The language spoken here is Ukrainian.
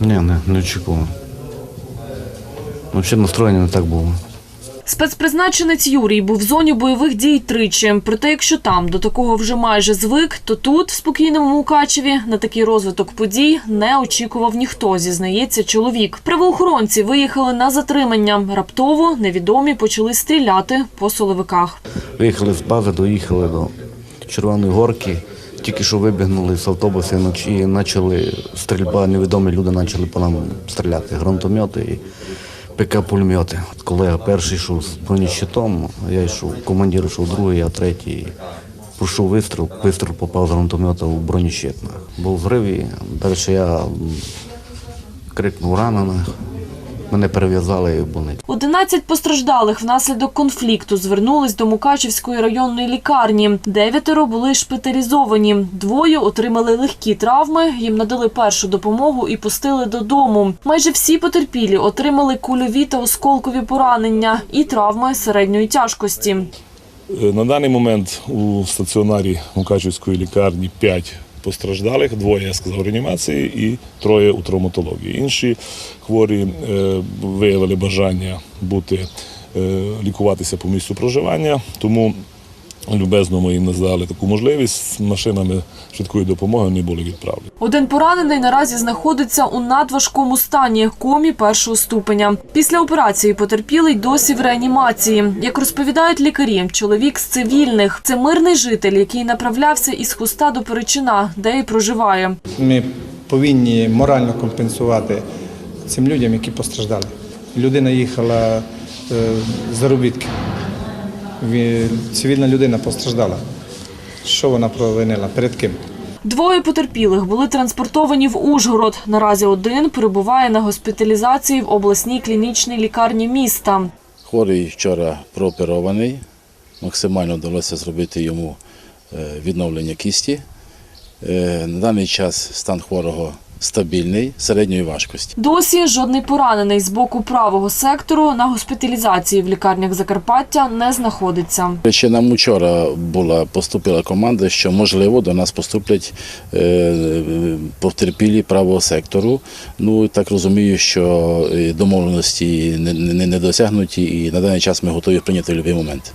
Ні, не, не очікував. Взагалі настроєння не так було. Спецпризначенець Юрій був в зоні бойових дій тричі. Проте, якщо там до такого вже майже звик, то тут, в спокійному Мукачеві, на такий розвиток подій не очікував ніхто, зізнається чоловік. Правоохоронці виїхали на затримання. Раптово невідомі почали стріляти по соловиках. Виїхали з бази, доїхали до Червоної горки. Тільки що вибігнули з автобуса і нач- і почали стрільба, невідомі люди почали по нам стріляти. Гранатомети і ПК-пулемети. Колега перший йшов з бронещитом, я йшов, командир йшов другий, я третій. Пройшов вистріл, вистріл попав з гранатомета у бронещит. Був зрив і далі я крикнув ранених. Мене перев'язали і в больницю. 11 постраждалих внаслідок конфлікту звернулись до Мукачівської районної лікарні. Дев'ятеро були шпиталізовані. Двоє отримали легкі травми, їм надали першу допомогу і пустили додому. Майже всі потерпілі отримали кульові та осколкові поранення і травми середньої тяжкості. Е, На даний момент у стаціонарі Мукачівської лікарні 5 постраждалих, двоє я сказав, реанімації і троє у травматології. Інші хворі е, виявили бажання бути е, лікуватися по місцю проживання, тому любезно ми їм надали таку можливість. Машинами швидкої допомоги вони були відправлені. Один поранений наразі знаходиться у надважкому стані комі першого ступеня. Після операції потерпілий досі в реанімації. Як розповідають лікарі, чоловік з цивільних це мирний житель, який направлявся із хуста до Перечина, де і проживає. Ми повинні морально компенсувати цим людям, які постраждали. Людина їхала е, заробітки. Ві- Цивільна людина постраждала. Що вона провинила? Перед ким? Двоє потерпілих були транспортовані в Ужгород. Наразі один перебуває на госпіталізації в обласній клінічній лікарні міста. Хворий вчора прооперований. Максимально вдалося зробити йому е, відновлення кісті. Е, На даний час стан хворого стабільний, середньої важкості. Досі жодний поранений з боку правого сектору на госпіталізації в лікарнях Закарпаття не знаходиться. Ще нам вчора була поступила команда, що можливо до нас поступлять е, потерпілі правого сектору. Ну так розумію, що е, домовленості не, не, не досягнуті, і на даний час ми готові прийняти в будь-який момент.